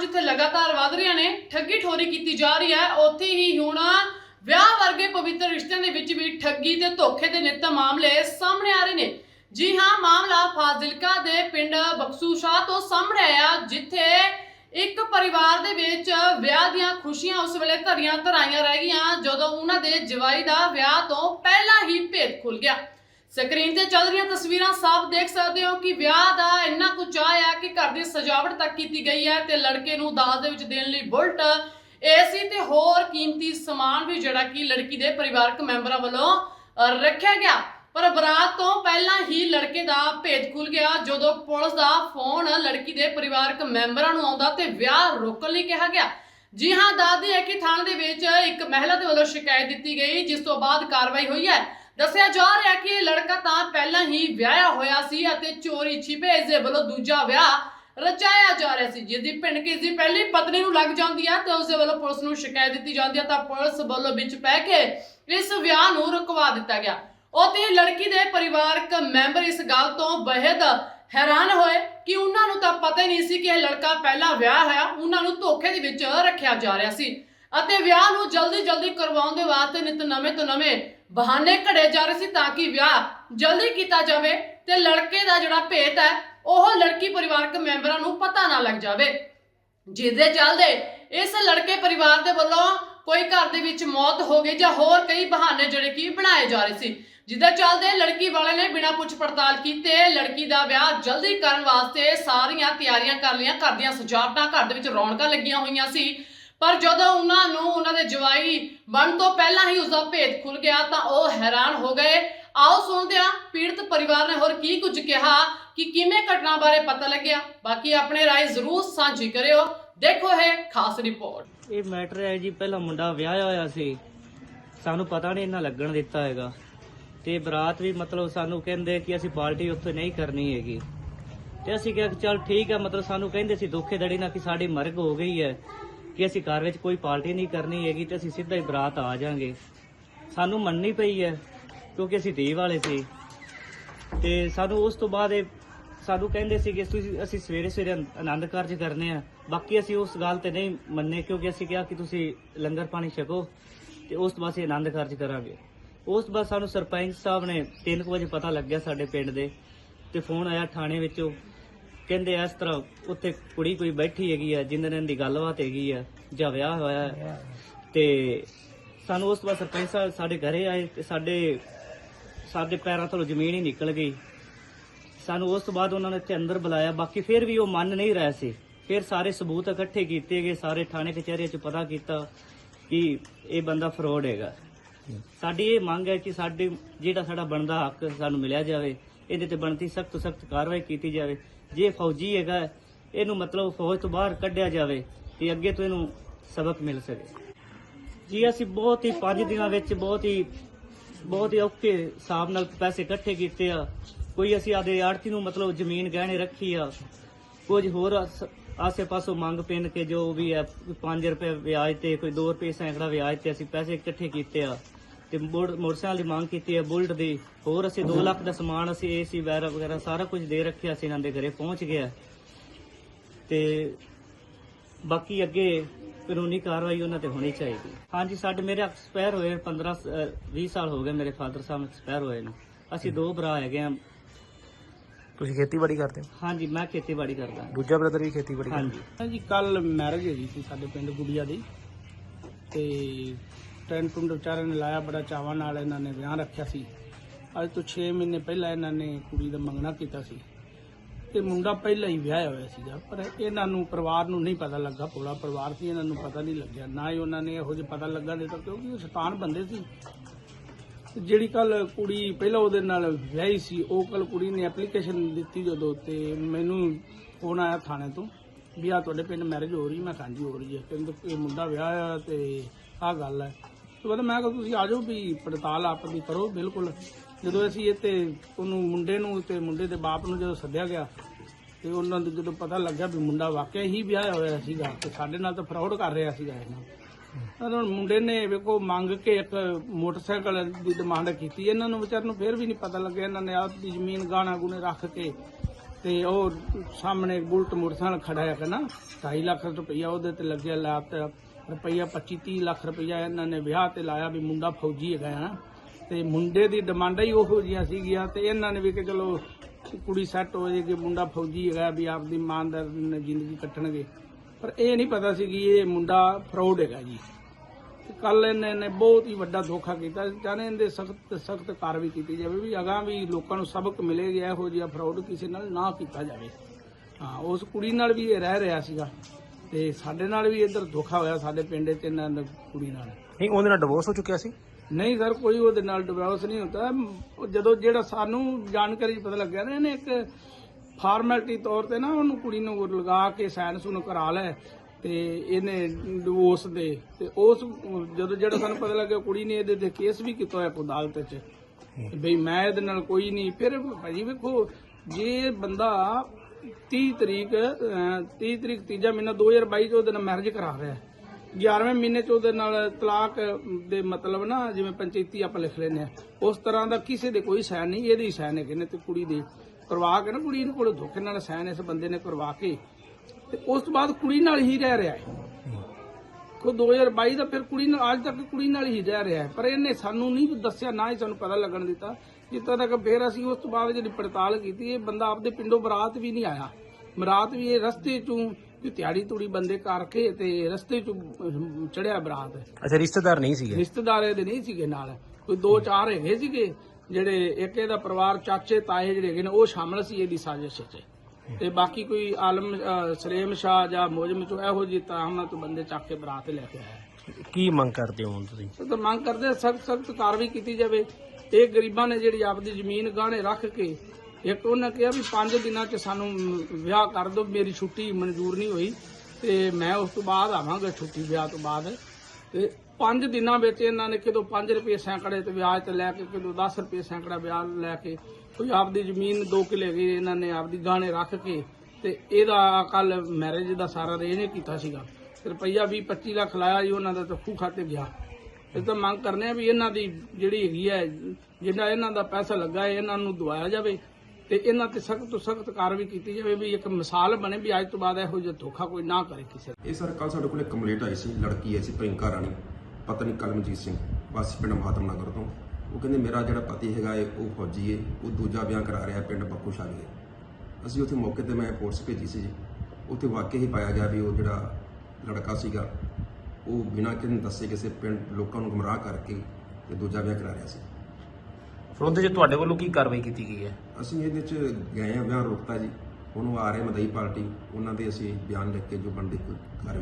ਜਿੱਥੇ ਲਗਾਤਾਰ ਵਧ ਰਹੀਆਂ ਨੇ, ਠੱਗੀ ਠੋਰੀ ਕੀਤੀ ਜਾ ਰਹੀ ਹੈ। ਉੱਥੇ ਹੀ ਹੁਣ ਵਿਆਹ ਵਰਗੇ ਪਵਿੱਤਰ ਰਿਸ਼ਤਿਆਂ ਦੇ ਵਿੱਚ ਵੀ ਠੱਗੀ ਤੇ ਧੋਖੇ ਦੇ ਨਿੱਤ ਮਾਮਲੇ ਸਾਹਮਣੇ ਆ ਰਹੇ ਨੇ। ਜੀ ਹਾਂ, ਮਾਮਲਾ ਫਾਜ਼ਿਲਕਾ ਦੇ ਪਿੰਡ ਬਖਸ਼ੂ ਸ਼ਾਹ ਤੋਂ ਸਾਹਮਣੇ ਆਇਆ, ਜਿੱਥੇ ਇੱਕ ਪਰਿਵਾਰ ਦੇ ਵਿੱਚ ਵਿਆਹ ਦੀਆਂ ਖੁਸ਼ੀਆਂ ਉਸ ਵੇਲੇ ਧਰੀਆਂ ਧਰਾਈਆਂ ਰਹਿ ਗਈਆਂ, ਜਦੋਂ ਉਹਨਾਂ ਦੇ ਜਵਾਈ ਦਾ ਵਿਆਹ ਤੋਂ ਪਹਿਲਾਂ ਹੀ ਭੇਦ ਖੁੱਲ ਗਿਆ। ਸਕਰੀਨ ਤੇ ਚੱਲ ਰਹੀਆਂ ਤਸਵੀਰਾਂ ਸਾਫ਼ ਦੇਖ ਸਕਦੇ ਹੋ ਕਿ ਵਿਆਹ ਦਾ ਇੰਨਾ ਕੁ ਚਾਹ ਆ ਕਿ ਘਰ ਦੀ ਸਜਾਵਟ ਤੱਕ ਕੀਤੀ ਗਈ ਹੈ ਤੇ ਲੜਕੇ ਨੂੰ ਦਾਜ ਦੇ ਵਿੱਚ ਦੇਣ ਲਈ ਬੁਲਟ ਏਸੀ ਤੇ ਹੋਰ ਕੀਮਤੀ ਸਮਾਨ ਵੀ ਜਿਹੜਾ ਕਿ ਲੜਕੀ ਦੇ ਪਰਿਵਾਰਕ ਮੈਂਬਰਾਂ ਵੱਲੋਂ ਰੱਖਿਆ ਗਿਆ। ਪਰ ਬਰਾਤ ਤੋਂ ਪਹਿਲਾਂ ਹੀ ਲੜਕੇ ਦਾ ਭੇਦ ਖੁੱਲ ਗਿਆ। ਜਦੋਂ ਪੁਲਿਸ ਦਾ ਫੋਨ ਲੜਕੀ ਦੇ ਪਰਿਵਾਰਕ ਮੈਂਬਰਾਂ ਨੂੰ ਆਉਂਦਾ ਤੇ ਵਿਆਹ ਰੋਕਣ ਲਈ ਕਿਹਾ ਗਿਆ। ਜੀ ਹਾਂ ਦੱਸਦੇ ਹੈ ਕਿ ਥਾਣੇ ਦੇ ਵਿੱਚ ਇੱਕ ਮਹਿਲਾ ਦੇ ਵੱਲੋਂ ਸ਼ਿਕਾਇਤ ਦਿੱਤੀ ਗਈ, ਜਿਸ ਤੋਂ ਬਾਅਦ ਕਾਰਵਾਈ ਹੋਈ ਹੈ। ਦੱਸਿਆ ਜਾ ਰਿਹਾ ਕਿ ਇਹ ਲੜਕਾ ਤਾਂ ਪਹਿਲਾਂ ਹੀ ਵਿਆਹਿਆ ਹੋਇਆ ਸੀ ਅਤੇ ਚੋਰੀ ਛਿਪੇ ਇਸ ਦੇ ਵੱਲੋਂ ਦੂਜਾ ਵਿਆਹ ਰਚਾਇਆ ਜਾ ਰਿਹਾ ਸੀ। ਜਿਸ ਦੀ ਭਿੰਡ ਕਿਸ ਦੀ ਪਹਿਲੀ ਪਤਨੀ ਨੂੰ ਲੱਗ ਜਾਂਦੀ ਹੈ ਤੇ ਉਸ ਦੇ ਵੱਲੋਂ ਪੁਲਿਸ ਨੂੰ ਸ਼ਿਕਾਇਤ ਦਿੱਤੀ ਜਾਂਦੀ ਹੈ ਤਾਂ ਪੁਲਿਸ ਵੱਲੋਂ ਵਿੱਚ ਪੈ ਕੇ ਇਸ ਵਿਆਹ ਨੂੰ ਰੁਕਵਾ ਦਿੱਤਾ ਗਿਆ। ਉੱਥੇ ਲੜਕੀ ਦੇ ਪਰਿਵਾਰਕ ਮੈਂਬਰ ਇਸ ਗੱਲ ਤੋਂ ਬੇहद ਹੈਰਾਨ ਹੋਏ ਕਿ ਉਹਨਾਂ ਨੂੰ ਤਾਂ ਪਤਾ ਹੀ ਨਹੀਂ ਸੀ ਕਿ ਇਹ ਲੜਕਾ ਪਹਿਲਾਂ ਵਿਆਹ ਹੋਇਆ, ਉਹਨਾਂ ਨੂੰ ਧੋਖੇ ਦੇ ਵਿੱਚ ਰੱਖਿਆ ਜਾ ਰਿਹਾ ਸੀ। ਅਤੇ ਵਿਆਹ ਨੂੰ ਜਲਦੀ ਜਲਦੀ ਕਰਵਾਉਣ ਦੇ ਵਾਸਤੇ ਨਿਤ ਨਵੇਂ ਤੋਂ ਨਵੇਂ ਬਹਾਨੇ ਘੜੇ ਜਾ ਰਹੇ ਸੀ ਤਾਂ ਕਿ ਵਿਆਹ ਜਲਦੀ ਕੀਤਾ ਜਾਵੇ ਤੇ ਲੜਕੇ ਦਾ ਜਿਹੜਾ ਭੇਤ ਹੈ, ਉਹ ਲੜਕੀ ਪਰਿਵਾਰਕ ਮੈਂਬਰਾਂ ਨੂੰ ਪਤਾ ਨਾ ਲੱਗ ਜਾਵੇ। ਜਿਹਦੇ ਚੱਲਦੇ ਇਸ ਲੜਕੇ ਪਰਿਵਾਰ ਦੇ ਵੱਲੋਂ ਕੋਈ ਘਰ ਦੇ ਵਿੱਚ ਮੌਤ ਹੋ ਗਈ ਜਾਂ ਹੋਰ ਕਈ ਬਹਾਨੇ ਜਿਹੜੇ ਕਿ ਬਣਾਏ ਜਾ ਰਹੇ ਸੀ। ਜਿਹਦੇ ਚੱਲਦੇ ਲੜਕੀ ਵਾਲੇ ਨੇ ਬਿਨਾਂ ਪੁੱਛ ਪੜਤਾਲ ਕੀਤੇ ਲੜਕੀ ਦਾ ਵਿਆਹ ਜਲਦੀ ਕਰਨ ਵਾਸਤੇ ਸਾਰੀਆਂ ਤਿਆਰੀਆਂ ਕਰ ਲਈਆਂ। ਘਰ ਦੀਆਂ ਸਜਾਵਟਾਂ ਘਰ ਦੇ ਵਿੱਚ ਰੌਣਕਾਂ ਲੱਗੀਆਂ ਹੋਈਆਂ ਸੀ। ਪਰ ਜਦੋਂ ਉਹਨਾਂ ਨੂੰ, ਉਹਨਾਂ ਦੇ ਜਵਾਈ ਬਣ ਤੋਂ ਪਹਿਲਾਂ ਹੀ ਉਸਦਾ ਭੇਦ ਖੁੱਲ ਗਿਆ ਤਾਂ ਉਹ ਹੈਰਾਨ ਹੋ ਗਏ। ਆਓ ਸੁਣਦੇ ਹਾਂ, ਪੀੜਤ ਪਰਿਵਾਰ ਨੇ ਹੋਰ ਕੀ ਕੁਝ ਕਿਹਾ ਕਿ ਕਿਵੇਂ ਘਟਨਾ ਬਾਰੇ ਪਤਾ ਲੱਗਿਆ। ਬਾਕੀ ਆਪਣੇ ਰਾਏ ਜ਼ਰੂਰ ਸਾਂਝੀ ਕਰਿਓ। ਦੇਖੋ ਇਹ ਖਾਸ ਰਿਪੋਰਟ। ਇਹ ਮੈਟਰ ਹੈ ਜੀ, ਪਹਿਲਾਂ ਮੁੰਡਾ ਵਿਆਹਿਆ ਹੋਇਆ ਸੀ। ਸਾਨੂੰ ਪਤਾ ਨਹੀਂ ਇਹਨਾਂ ਲੱਗਣ ਦਿੱਤਾ ਹੈਗਾ। ਤੇ ਬਰਾਤ ਵੀ ਮਤਲਬ ਸਾਨੂੰ ਕਹਿੰਦੇ ਕਿ ਅਸੀਂ ਪਾਰਟੀ ਉੱਥੇ ਨਹੀਂ ਕਰਨੀ ਹੈਗੀ। ਤੇ ਅਸੀਂ ਕਿਹਾ ਕਿ ਚੱਲ ਠੀਕ ਹੈ, ਮਤਲਬ ਸਾਨੂੰ ਕਹਿੰਦੇ ਸੀ ਧੋਖੇਧੜੀ ਨਾਲ ਕਿ ਸਾਡੀ ਮਰਗ ਹੋ ਗਈ ਹੈ। ਕਿ ਅਸੀਂ ਘਰ ਵਿੱਚ ਕੋਈ ਪਾਰਟੀ ਨਹੀਂ ਕਰਨੀ ਹੈਗੀ ਤੇ ਅਸੀਂ ਸਿੱਧਾ ਹੀ ਬਰਾਤ ਆ ਜਾਾਂਗੇ। ਸਾਨੂੰ ਮੰਨਣੀ ਪਈ ਹੈ, ਕਿਉਂਕਿ ਅਸੀਂ ਦੇਵ ਵਾਲੇ ਸੀ। ਤੇ ਸਾਨੂੰ ਉਸ ਤੋਂ ਬਾਅਦ ਇਹ ਸਾਨੂੰ ਕਹਿੰਦੇ ਸੀ ਕਿ ਤੁਸੀਂ ਅਸੀਂ ਸਵੇਰੇ ਸਵੇਰੇ ਆਨੰਦ ਕਾਰਜ ਕਰਨੇ ਆ। ਬਾਕੀ ਅਸੀਂ ਉਸ ਗੱਲ ਤੇ ਨਹੀਂ ਮੰਨੇ, ਕਿਉਂਕਿ ਅਸੀਂ ਕਿਹਾ ਕਿ ਤੁਸੀਂ ਲੰਗਰ ਪਾਣੀ ਛਕੋ ਤੇ ਉਸ ਤੋਂ ਬਾਅਦ ਅਸੀਂ ਆਨੰਦ ਕਾਰਜ ਕਰਾਂਗੇ। ਉਸ ਤੋਂ ਬਾਅਦ ਸਾਨੂੰ ਸਰਪੰਚ ਸਾਹਿਬ ਨੇ 3 ਵਜੇ ਪਤਾ ਲੱਗਿਆ ਸਾਡੇ ਪਿੰਡ ਦੇ ਤੇ ਫੋਨ ਆਇਆ ਥਾਣੇ ਵਿੱਚੋਂ ਕਹਿੰਦੇ ਇਸ ਤਰ੍ਹਾਂ ਉੱਥੇ ਕੁੜੀ ਕੋਈ ਬੈਠੀ ਹੈਗੀ ਆ ਜਿੰਨਾਂ ਨਾਲ ਦੀ ਗੱਲਬਾਤ ਹੈਗੀ ਆ ਜਾਂ ਵਿਆਹ ਹੋਇਆ ਹੈ। ਤੇ ਸਾਨੂੰ ਉਸ ਤੋਂ ਬਾਅਦ ਸਰਪੰਚ ਸਾਹਿਬ ਸਾਡੇ ਘਰੇ ਆਏ ਤੇ ਸਾਡੇ ਸਾਡੇ ਪੈਰਾਂ ਤੋਂ ਜ਼ਮੀਨ ਹੀ ਨਿਕਲ ਗਈ। ਸਾਨੂੰ ਉਸ ਤੋਂ ਬਾਅਦ ਉਹਨਾਂ ਨੇ ਇੱਥੇ ਅੰਦਰ ਬੁਲਾਇਆ ਬਾਕੀ ਫਿਰ ਵੀ ਉਹ ਮੰਨ ਨਹੀਂ ਰਹੇ ਸੀ। ਫਿਰ ਸਾਰੇ ਸਬੂਤ ਇਕੱਠੇ ਕੀਤੇ ਗਏ ਸਾਰੇ ਥਾਣੇ ਕਚਹਿਰੀਆਂ 'ਚ ਪਤਾ ਕੀਤਾ ਕਿ ਇਹ ਬੰਦਾ ਫਰੋਡ ਹੈਗਾ। ਸਾਡੀ ਇਹ ਮੰਗ ਹੈ ਕਿ ਸਾਡੇ ਜਿਹੜਾ ਸਾਡਾ ਬਣਦਾ ਹੱਕ ਸਾਨੂੰ ਮਿਲਿਆ ਜਾਵੇ ਇਹਦੇ ਤੇ ਬਣਤੀ ਸਖਤ ਸਖਤ ਕਾਰਵਾਈ ਕੀਤੀ ਜਾਵੇ। ਜੇ ਫੌਜੀ ਹੈਗਾ, ਇਹਨੂੰ ਮਤਲਬ ਫੌਜ ਤੋਂ ਬਾਹਰ ਕੱਢਿਆ ਜਾਵੇ ਤੇ ਅੱਗੇ ਤੋਂ ਇਹਨੂੰ ਸਬਕ ਮਿਲ ਸਕੇ। ਜੀ, ਅਸੀਂ ਬਹੁਤ ਹੀ ਪੰਜ ਦਿਨਾਂ ਵਿੱਚ ਬਹੁਤ ਹੀ ਬਹੁਤ ਹੀ ਔਖੇ ਹਿਸਾਬ ਨਾਲ ਪੈਸੇ ਇਕੱਠੇ ਕੀਤੇ ਆ। ਕੋਈ ਅਸੀਂ ਆਦੇ ਆੜਤੀ ਨੂੰ ਮਤਲਬ ਜ਼ਮੀਨ ਗਹਿਣੇ ਰੱਖੀ ਆ, ਕੁਝ ਹੋਰ ਆਸੇ ਪਾਸੋਂ ਮੰਗ ਪਿੰਨ ਕੇ ਜੋ ਵੀ ਹੈ 5 ਰੁਪਏ ਵਿਆਜ ਤੇ, ਕੋਈ 2 ਰੁਪਏ ਸੈਂਕੜਾ ਵਿਆਜ ਤੇ ਅਸੀਂ ਪੈਸੇ ਇਕੱਠੇ ਕੀਤੇ ਆ। ਤੇ ਮੋਟਰਸਾਈਕਲ ਦੀ ਮੰਗ ਕੀਤੀ ਹੈ ਬੁਲਟ ਦੀ। ਹੋਰ ਅਸੀਂ 2 ਲੱਖ ਦਾ ਸਮਾਨ ਅਸੀਂ ਏਸੀ ਵਗੈਰਾ ਵਗੈਰਾ ਸਾਰਾ ਕੁਝ ਦੇ ਰੱਖਿਆ ਸੀ ਇਹਨਾਂ ਦੇ ਘਰੇ ਪਹੁੰਚ ਗਿਆ। ਤੇ ਬਾਕੀ ਅੱਗੇ ਕਾਨੂੰਨੀ ਕਾਰਵਾਈ ਉਹਨਾਂ ਤੇ ਹੋਣੀ ਚਾਹੀਦੀ। ਹਾਂਜੀ ਸਾਡੇ ਮੇਰੇ ਐਕਸਪਾਇਰ ਹੋਏ 15 ਅ, 20 ਸਾਲ ਹੋ ਗਏ ਮੇਰੇ ਫਾਦਰ ਸਾਹਿਬ ਐਕਸਪਾਇਰ ਹੋਏ ਨੇ। ਅਸੀਂ ਦੋ ਭਰਾ ਹੈਗੇ ਆ ਤੁਸੀਂ ਖੇਤੀਬਾੜੀ ਕਰਦੇ ਹੋ? ਹਾਂਜੀ ਮੈਂ ਖੇਤੀਬਾੜੀ ਕਰਦਾ। ਦੂਜਾ ਬ੍ਰਦਰ ਵੀ ਖੇਤੀਬਾੜੀ ਕਰਦਾ? ਹਾਂਜੀ। ਜੀ ਕੱਲ ਮੈਰਿਜ ਹੈਗੀ ਸੀ ਸਾਡੇ ਪਿੰਡ ਗੁੜੀਆ ਦੀ। ਤੇ ਟੈਂਟ ਟੁੰਡ ਵਿਚਾਰਿਆਂ ਨੇ ਲਾਇਆ, ਬੜਾ ਚਾਵਾਂ ਨਾਲ ਇਹਨਾਂ ਨੇ ਵਿਆਹ ਰੱਖਿਆ ਸੀ। ਅੱਜ ਤੋਂ 6 ਮਹੀਨੇ ਪਹਿਲਾਂ ਇਹਨਾਂ ਨੇ ਕੁੜੀ ਦਾ ਮੰਗਣਾ ਕੀਤਾ ਸੀ। ਤੇ ਮੁੰਡਾ ਪਹਿਲਾਂ ਹੀ ਵਿਆਹਿਆ ਹੋਇਆ ਸੀਗਾ, ਪਰ ਇਹਨਾਂ ਨੂੰ ਪਰਿਵਾਰ ਨੂੰ ਨਹੀਂ ਪਤਾ ਲੱਗਾ ਭੋਲਾ ਪਰਿਵਾਰ ਸੀ, ਇਹਨਾਂ ਨੂੰ ਪਤਾ ਨਹੀਂ ਲੱਗਿਆ। ਨਾ ਹੀ ਉਹਨਾਂ ਨੇ ਇਹੋ ਜਿਹਾ ਪਤਾ ਲੱਗਾ ਨਹੀਂ ਤਾਂ ਕਿਉਂਕਿ ਉਹ ਸ਼ੈਤਾਨ ਬੰਦੇ ਸੀ। ਤੇ ਜਿਹੜੀ ਕੱਲ ਕੁੜੀ ਪਹਿਲਾਂ ਉਹਦੇ ਨਾਲ ਵਿਆਹੀ ਸੀ, ਉਹ ਕੱਲ ਕੁੜੀ ਨੇ ਐਪਲੀਕੇਸ਼ਨ ਦਿੱਤੀ ਜਦੋਂ ਤੇ ਮੈਨੂੰ ਫੋਨ ਆਇਆ ਥਾਣੇ ਤੋਂ ਵੀ ਆ ਤੁਹਾਡੇ ਪਿੰਡ ਮੈਰਿਜ ਹੋ ਰਹੀ, ਮੈਂ ਕਿਹਾ ਹੋ ਰਹੀ ਹੈ। ਕਹਿੰਦੇ ਇਹ ਮੁੰਡਾ ਵਿਆਹ ਆ ਤੇ ਆਹ ਗੱਲ ਹੈ। ਤੇ ਬਾਅਦ ਮੈਂ ਕਿਹਾ ਤੁਸੀਂ ਆ ਜਾਓ ਵੀ ਪੜਤਾਲ ਆਪ ਦੀ ਕਰੋ, ਬਿਲਕੁਲ। ਜਦੋਂ ਅਸੀਂ ਇਹ ਤੇ ਉਹਨੂੰ ਮੁੰਡੇ ਨੂੰ ਤੇ ਮੁੰਡੇ ਦੇ ਬਾਪ ਨੂੰ ਜਦੋਂ ਸੱਦਿਆ ਗਿਆ, ਤੇ ਉਹਨਾਂ ਨੂੰ ਜਦੋਂ ਪਤਾ ਲੱਗਿਆ ਵੀ ਮੁੰਡਾ ਵਾਕਿਆ ਹੀ ਵਿਆਹਿਆ ਹੋਇਆ ਸੀਗਾ ਤੇ ਸਾਡੇ ਨਾਲ ਤਾਂ ਫਰਾਡ ਕਰ ਰਿਹਾ ਸੀਗਾ ਇਹਨਾਂ ਤਾਂ ਮੁੰਡੇ ਨੇ ਵੇਖੋ ਮੰਗ ਕੇ ਇੱਕ ਮੋਟਰਸਾਈਕਲ ਦੀ ਡਿਮਾਂਡ ਕੀਤੀ, ਇਹਨਾਂ ਨੂੰ ਵਿਚਾਰ ਨੂੰ ਫਿਰ ਵੀ ਨਹੀਂ ਪਤਾ ਲੱਗਿਆ, ਇਹਨਾਂ ਨੇ ਆਪ ਦੀ ਜ਼ਮੀਨ ਗਾਣਾ ਗੁਣੇ ਰੱਖ ਕੇ ਤੇ ਉਹ ਸਾਹਮਣੇ ਬੁਲਟ ਮੋਟਰਸਾਈਕਲ ਖੜਾ ਹੈ ਨਾ 2.5 ਲੱਖ ਰੁਪਈਆ ਉਹਦੇ ਤੇ ਲੱਗਿਆ ਲਾਤ ਰੁਪਈਆ 25 30 ਲੱਖ ਰੁਪਈਆ ਇਹਨਾਂ ਨੇ ਵਿਆਹ ਤੇ ਲਾਇਆ ਵੀ ਮੁੰਡਾ ਫੌਜੀ ਹੈਗਾ ਹੈ ਨਾ। ਤੇ ਮੁੰਡੇ ਦੀ ਡਿਮਾਂਡਾਂ ਹੀ ਉਹੋ ਜਿਹੀਆਂ ਸੀਗੀਆਂ ਤੇ ਇਹਨਾਂ ਨੇ ਵੀ ਕਿ ਚਲੋ ਕੁੜੀ ਸੈੱਟ ਹੋ ਜਾਏਗੀ, ਮੁੰਡਾ ਫੌਜੀ ਹੈਗਾ ਵੀ ਆਪਦੀ ਇਮਾਨਦਾਰ ਨਾਲ ਜ਼ਿੰਦਗੀ ਕੱਟਣਗੇ। ਪਰ ਇਹ ਨਹੀਂ ਪਤਾ ਸੀ ਕਿ ਇਹ ਮੁੰਡਾ ਫਰਾਡ ਹੈਗਾ ਜੀ। ਕੱਲ ਇਹਨੇ ਨੇ ਬਹੁਤ ਹੀ ਵੱਡਾ ਧੋਖਾ ਕੀਤਾ। ਚਾਹਨੇ ਇਹਦੇ ਸਖਤ ਸਖਤ ਕਾਰਵਾਈ ਕੀਤੀ ਜਾਵੇ ਵੀ ਅਗਾਂਹ ਵੀ ਲੋਕਾਂ ਨੂੰ ਸਬਕ ਮਿਲੇਗਾ, ਇਹੋ ਜਿਹਾ ਫਰਾਡ ਕਿਸੇ ਨਾਲ ਨਾ ਕੀਤਾ ਜਾਵੇ। ਹਾਂ, ਉਸ ਕੁੜੀ ਨਾਲ ਵੀ ਇਹ ਰਹਿ ਰਿਹਾ ਸੀਗਾ। ਤੇ ਸਾਡੇ ਨਾਲ ਵੀ ਇੱਧਰ ਧੋਖਾ ਹੋਇਆ ਸਾਡੇ ਪਿੰਡ 'ਚ ਇਹਨਾਂ ਦੀ ਕੁੜੀ ਨਾਲ। ਨਹੀਂ ਉਹਦੇ ਨਾਲ ਡਿਵੋਰਸ ਹੋ ਚੁੱਕਿਆ ਸੀ? ਨਹੀਂ ਸਰ ਕੋਈ ਉਹਦੇ ਨਾਲ ਡਿਵੋਰਸ ਨਹੀਂ ਹੁੰਦਾ। ਉਹ ਜਦੋਂ ਜਿਹੜਾ ਸਾਨੂੰ ਜਾਣਕਾਰੀ ਪਤਾ ਲੱਗਿਆ ਨਾ ਇਹਨੇ ਇੱਕ ਫਾਰਮੈਲਿਟੀ ਤੌਰ ਤੇ ਨਾ ਉਹਨੂੰ ਕੁੜੀ ਨੂੰ ਲਗਾ ਕੇ ਸਾਈਨ ਸੁਨ ਕਰਾ ਲੈ ਤੇ ਇਹਨੇ ਡਿਵੋਰਸ ਦੇ। ਤੇ ਉਸ ਜਦੋਂ ਜਿਹੜਾ ਸਾਨੂੰ ਪਤਾ ਲੱਗਿਆ ਕੁੜੀ ਨੇ ਇਹਦੇ ਤੇ ਕੇਸ ਵੀ ਕੀਤਾ ਹੋਇਆ ਅਦਾਲਤ 'ਚ। ਬਈ ਮੈਂ ਇਹਦੇ ਨਾਲ ਕੋਈ ਨਹੀਂ ਫਿਰ ਭਾਜੀ ਵੇਖੋ ਜੇ ਬੰਦਾ 30 ਤਰੀਕ ਅਹ, 30 ਤਰੀਕ ਤੀਜਾ ਮਹੀਨਾ 2022 ਚ ਉਹਦੇ ਨਾਲ ਮੈਰਿਜ ਕਰਾ ਰਿਹਾ ਹੈ। 11ਵੇਂ ਮਹੀਨੇ ਚ ਉਹਦੇ ਨਾਲ ਤਲਾਕ ਦੇ ਮਤਲਬ ਨਾ ਜਿਵੇਂ ਪੰਚਾਇਤੀ ਆਪਾਂ ਲਿਖ ਲੈਂਦੇ ਆ ਉਸ ਤਰ੍ਹਾਂ ਦਾ ਕਿਸੇ ਦੇ ਕੋਈ ਸਾਈਨ ਨਹੀਂ ਇਹਦੇ ਹੀ ਸਾਈਨ ਹੈਗੇ ਨੇ ਤੇ ਕੁੜੀ ਦੇ। ਕਰਵਾ ਕੇ ਨਾ ਕੁੜੀ ਨੂੰ ਕੋਲ ਧੋਖੇ ਨਾਲ ਸਾਈਨ ਇਸ ਬੰਦੇ ਨੇ ਕਰਵਾ ਕੇ। ਤੇ ਉਸ ਤੋਂ ਬਾਅਦ ਕੁੜੀ ਨਾਲ ਹੀ ਰਹਿ ਰਿਹਾ ਹੈ। ਕੋ 2022 ਦਾ ਫਿਰ ਕੁੜੀ ਨਾਲ ਅੱਜ ਤੱਕ ਕੁੜੀ ਨਾਲ ਹੀ ਰਹਿ ਰਿਹਾ ਹੈ। ਪਰ ਇਹਨੇ ਸਾਨੂੰ ਨਹੀਂ ਦੱਸਿਆ ਨਾ ਹੀ ਸਾਨੂੰ ਪਤਾ ਲੱਗਣ ਦਿੱਤਾ। ਜਿੱਦਾਂ ਤੱਕ ਫਿਰ ਅਸੀਂ ਉਸ ਤੋਂ ਬਾਅਦ ਜਿਹੜੀ ਪੜਤਾਲ ਕੀਤੀ ਇਹ ਬੰਦਾ ਆਪਦੇ ਪਿੰਡੋਂ ਬਰਾਤ ਵੀ ਨਹੀਂ ਆਇਆ। ਬਰਾਤ ਵੀ ਇਹ ਰਸਤੇ ਚੋਂ ਵੀ ਤਿਆੜੀ ਤੂੜੀ ਬੰਦੇ ਕਰਕੇ ਤੇ ਰਸਤੇ ਚੋਂ ਚੜਿਆ ਬਰਾਤ। ਅੱਛਾ ਰਿਸ਼ਤੇਦਾਰ ਨਹੀਂ ਸੀਗੇ? ਰਿਸ਼ਤੇਦਾਰ ਇਹਦੇ ਨਹੀਂ ਸੀਗੇ ਨਾਲ। ਕੋਈ ਦੋ ਚਾਰ ਹੈਗੇ ਸੀਗੇ ਜਿਹੜੇ ਇੱਕ ਇਹਦਾ ਪਰਿਵਾਰ ਚਾਚੇ ਤਾਏ ਜਿਹੜੇ ਹੈਗੇ ਨੇ ਉਹ ਸ਼ਾਮਲ ਸੀ ਇਹਦੀ ਸਾਜ਼ਿਸ਼ 'ਚ ਤੇ ਬਾਕੀ ਕੋਈ ਆਲਮ ਸਲੇਮ ਸ਼ਾਹ ਜਾਂ ਮੋਜਮ ਚੋਂ ਇਹੋ ਜਿਹੀ ਤਰ੍ਹਾਂ ਤੋਂ ਬੰਦੇ ਚੱਕ ਕੇ ਬਰਾਤ ਲੈ ਕੇ ਆਇਆ। ਕੀ ਮੰਗ ਕਰਦੇ ਹੋ ਤੁਸੀਂ? ਤਾਂ ਮੰਗ ਕਰਦੇ ਸਖਤ ਸਖਤ ਕਾਰਵਾਈ ਕੀਤੀ ਜਾਵੇ। ਇਹ ਗਰੀਬਾਂ ਨੇ ਜਿਹੜੀ ਆਪਦੀ ਜ਼ਮੀਨ ਗਾਣੇ ਰੱਖ ਕੇ, ਇੱਕ ਉਹਨਾਂ ਕਿਹਾ ਵੀ 5 ਦਿਨਾਂ 'ਚ ਸਾਨੂੰ ਵਿਆਹ ਕਰ ਦਿਓ, ਮੇਰੀ ਛੁੱਟੀ ਮਨਜ਼ੂਰ ਨਹੀਂ ਹੋਈ, ਤੇ ਮੈਂ ਉਸ ਤੋਂ ਬਾਅਦ ਆਵਾਂਗਾ ਛੁੱਟੀ ਵਿਆਹ ਤੋਂ ਬਾਅਦ। ਤੇ 5 ਦਿਨਾਂ ਵਿੱਚ ਇਹਨਾਂ ਨੇ ਕਿਦੋਂ 5 ਰੁਪਏ ਸੈਂਕੜੇ ਤੇ ਵਿਆਜ ਤੇ ਲੈ ਕੇ, ਕਿਦੋਂ 10 ਰੁਪਏ ਸੈਂਕੜਾ ਵਿਆਜ ਲੈ ਕੇ, ਕੋਈ ਆਪਦੀ ਜ਼ਮੀਨ 2 ਕਿਲੇ ਗਈ ਇਹਨਾਂ ਨੇ ਆਪਦੀ ਗਾਣੇ ਰੱਖ ਕੇ, ਤੇ ਇਹਦਾ ਕੱਲ ਮੈਰਿਜ ਦਾ ਸਾਰਾ ਅਰੇਂਜ ਕੀਤਾ ਸੀਗਾ। ਰੁਪਈਆ 20 25 ਲੱਖ ਲਾਇਆ ਜੀ, ਉਹਨਾਂ ਦਾ ਤਾਂ ਖੂ ਖਾਤੇ ਗਿਆ। ਇਸ ਤਾਂ ਮੰਗ ਕਰਨੇ ਆ ਵੀ ਇਹਨਾਂ ਦੀ ਜਿਹੜੀ ਹੈਗੀ ਹੈ ਜਿੰਨਾ ਇਹਨਾਂ ਦਾ ਪੈਸਾ ਲੱਗਾ ਹੈ, ਇਹਨਾਂ ਨੂੰ ਦਵਾਇਆ ਜਾਵੇ ਤੇ ਇਹਨਾਂ ਤੇ ਸਖਤ ਤੋਂ ਸਖਤ ਕਾਰਵਾਈ ਕੀਤੀ ਜਾਵੇ ਵੀ ਇੱਕ ਮਿਸਾਲ ਬਣੇ ਵੀ ਅੱਜ ਤੋਂ ਬਾਅਦ ਇਹੋ ਜਿਹਾ ਧੋਖਾ ਕੋਈ ਨਾ ਕਰੇ ਕਿਸੇ ਇਹ ਸਰ ਕੱਲ ਸਾਡੇ ਕੋਲ ਕੰਪਲੇਂਟ ਆਈ ਸੀ, ਲੜਕੀ ਆਈ ਸੀ ਪ੍ਰਿੰਕਾ ਰਾਣੀ ਪਤਨੀ ਕਲਮਜੀਤ ਸਿੰਘ, ਵਾਸੀ ਪਿੰਡ ਮਹਾਤਮ ਨਗਰ ਤੋਂ। ਉਹ ਕਹਿੰਦੇ ਮੇਰਾ ਜਿਹੜਾ ਪਤੀ ਹੈਗਾ ਏ, ਉਹ ਫੌਜੀ ਏ, ਉਹ ਦੂਜਾ ਵਿਆਹ ਕਰਾ ਰਿਹਾ ਪਿੰਡ ਬੱਕੂ ਸ਼ਾਲੀ ਅਸੀਂ ਉੱਥੇ ਮੌਕੇ ਤੇ ਮੈਂ ਫੋਰਸ ਭੇਜੀ ਸੀ ਜੀ। ਉੱਥੇ ਵਾਕਿਆ ਹੀ ਪਾਇਆ ਗਿਆ ਵੀ ਉਹ ਜਿਹੜਾ ਲੜਕਾ ਸੀਗਾ ਉਹ ਬਿਨਾਂ ਕਿਸੇ ਨੂੰ ਦੱਸੇ ਕਿਸੇ ਪਿੰਡ ਲੋਕਾਂ ਨੂੰ ਗੁੰਮਰਾਹ ਕਰਕੇ ਤੇ ਦੂਜਾ ਵਿਆਹ ਕਰਾ ਰਿਹਾ ਸੀ। ਫਿਰ ਉਹਦੇ 'ਚ ਤੁਹਾਡੇ ਵੱਲੋਂ ਕੀ ਕਾਰਵਾਈ ਕੀਤੀ ਗਈ ਹੈ? ਅਸੀਂ ਇਹਦੇ ਚ ਗਏ ਆ ਵਿਆਹ ਰੋਕਤਾ ਜੀ। ਹੁਣ ਉਹ ਆ ਰਹੇ ਮਦਈ ਪਾਰਟੀ। ਉਹਨਾਂ ਦੇ ਅਸੀਂ ਬਿਆਨ ਲਿਖ ਕੇ ਜੋ ਬਣਦੀ ਕੋਈ ਕਾਰਵਾਈ